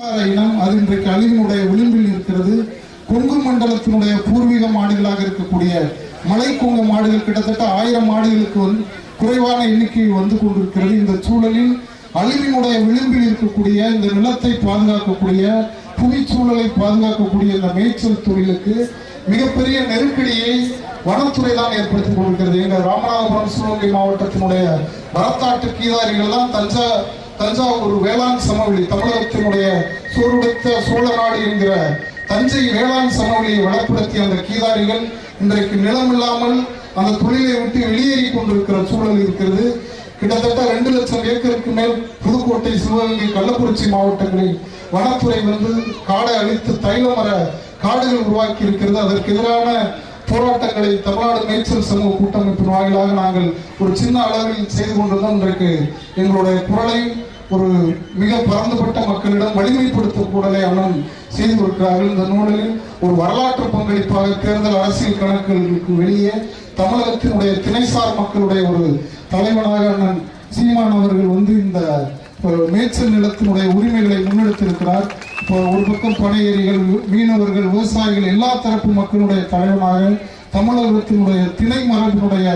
இனம் அது இன்றைக்கு அழிவினுடைய விளிம்பில் இருக்கிறது. கொங்கு மண்டலத்தினுடைய பூர்வீக மாடுகளாக இருக்கக்கூடிய மலை மாடுகள் கிட்டத்தட்ட ஆயிரம் மாடுகளுக்கு வந்து குறைவான எண்ணிக்கை வந்து கொண்டிருக்கிறது. இந்த சூழலில் அழிவினுடைய விளிம்பில் இருக்கக்கூடிய இந்த நிலத்தை பாதுகாக்கக்கூடிய புவிச்சூழலை பாதுகாக்கக்கூடிய இந்த மேய்ச்சல் தொழிலுக்கு மிகப்பெரிய நெருக்கடியை வனத்துறை தான் ஏற்படுத்திக் கொண்டிருக்கிறது. எங்கள் ராமநாதபுரம் சிவகங்கை மாவட்டத்தினுடைய வரத்தாட்டு கீதாரிகள் தான் தஞ்சா தஞ்சாவூர் வேளாண் சமவெளி தமிழகத்தினுடைய சோறுடைத்த சோழநாடு என்கிற தஞ்சை வேளாண் சமவெளியை வளப்படுத்திய அந்த கீதாரிகள் இன்றைக்கு நிலம் இல்லாமல் அந்த தொழிலை விட்டு வெளியேறி கொண்டிருக்கிற சூழல் இருக்கிறது. கிட்டத்தட்ட ரெண்டு லட்சம் ஏக்கருக்கு மேல் புதுக்கோட்டை சிவகங்கை கள்ளக்குறிச்சி மாவட்டங்களில் வனத்துறை வந்து காடை அழித்து தைல மர காடுகள் உருவாக்கி இருக்கிறது அதற்கு எதிரான போராட்டங்களை தமிழ்நாடு மேய்ச்சல் சமூக கூட்டமைப்பின் வாயிலாக நாங்கள் ஒரு சின்ன அளவில் செய்து கொண்டிருந்தோம். இன்றைக்கு எங்களுடைய குரலை ஒரு மிக பரந்துபட்ட மக்களிடம் வலிமைப்படுத்தும் கூடலை அண்ணன் செய்து கொடுக்கிறார்கள் இந்த நூலில் ஒரு வரலாற்று பங்களிப்பாக தேர்தல் அரசியல் கணக்குகளுக்கு வெளியே தமிழகத்தினுடைய திணைசார் மக்களுடைய ஒரு தலைவனாக அண்ணன் சீமான் அவர்கள் வந்து இந்த மேய்ச்சல் நிலத்தினுடைய உரிமைகளை முன்னெடுத்திருக்கிறார். ஒரு பக்கம் பனையேறிகள் மீனவர்கள் விவசாயிகள் எல்லா தரப்பு மக்களுடைய தலைவனாக தமிழகத்தினுடைய திணை மரபினுடைய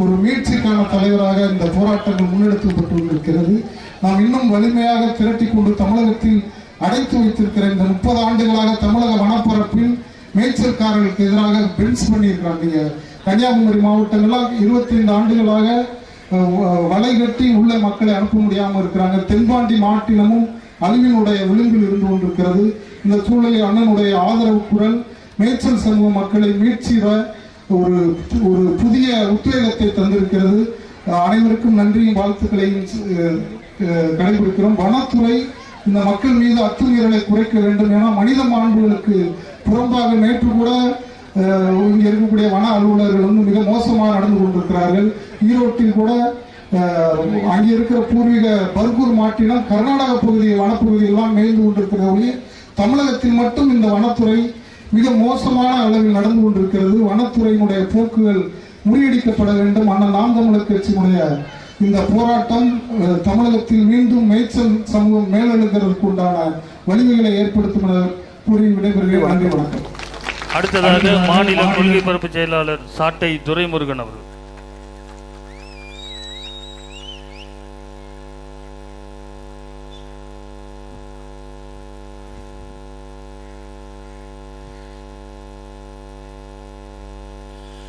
ஒரு மீட்சிக்கான தலைவராக இந்த போராட்டங்கள் முன்னெடுக்கப்பட்டு இருக்கிறது நாம் இன்னும் வலிமையாக திரட்டி கொண்டு தமிழகத்தில் அடைத்து வைத்திருக்கிற இந்த முப்பது ஆண்டுகளாக தமிழக வனப்பரப்பில் மேய்ச்சல்காரர்களுக்கு எதிராக பென்ஸ் பண்ணியிருக்கிறாங்க நீங்க கன்னியாகுமரி மாவட்டங்கள்லாம் இருபத்தி ஐந்து ஆண்டுகளாக வலை கட்டி உள்ள மக்களை அனுப்ப முடியாமல் இருக்கிறாங்க. தென்பாண்டி மாவட்டமும் அழிவினுடைய விளிம்பில் இருந்து கொண்டிருக்கிறது. இந்த சூழலில் அண்ணனுடைய ஆதரவு குரல் மேய்ச்சல் சமூக மக்களை மீட்சிட ஒரு ஒரு புதிய உத்வேகத்தை தந்திருக்கிறது. அனைவருக்கும் நன்றியும் வாழ்த்துக்களையும் கடைபிடிக்கிறோம். வனத்துறை இந்த மக்கள் மீது அத்துமீறலை குறைக்க வேண்டும் என மனித மாண்புகளுக்கு புறம்பாக நேற்று கூட இங்கே இருக்கக்கூடிய வன அலுவலர்கள் வந்து மிக மோசமாக நடந்து கொண்டிருக்கிறார்கள். ஈரோட்டில் கூட அங்கே இருக்கிற பூர்வீக பர்கூர் மாட்டினம் கர்நாடக பகுதி வனப்பகுதியெல்லாம் மேய்ந்து கொண்டிருக்கிற ஒளி தமிழகத்தில் மட்டும் இந்த வனத்துறை மிக மோசமான அளவில் நடந்து கொண்டிருக்கிறது. வனத்துறையினுடைய போக்குகள் முறியடிக்கப்பட வேண்டும். அண்ணன் நாம் தமிழர் கட்சியினுடைய இந்த போராட்டம் தமிழகத்தில் மீண்டும் மேய்ச்சல் சமூகம் மேலெழுகிறதுக்கு உண்டான வலிமைகளை ஏற்படுத்தும் என கூறி விடைபெறுகிறேன். வணக்கம். அடுத்ததாக மாநில கொள்கை பரப்பு செயலாளர் சாட்டை துரைமுருகன் அவர்கள்.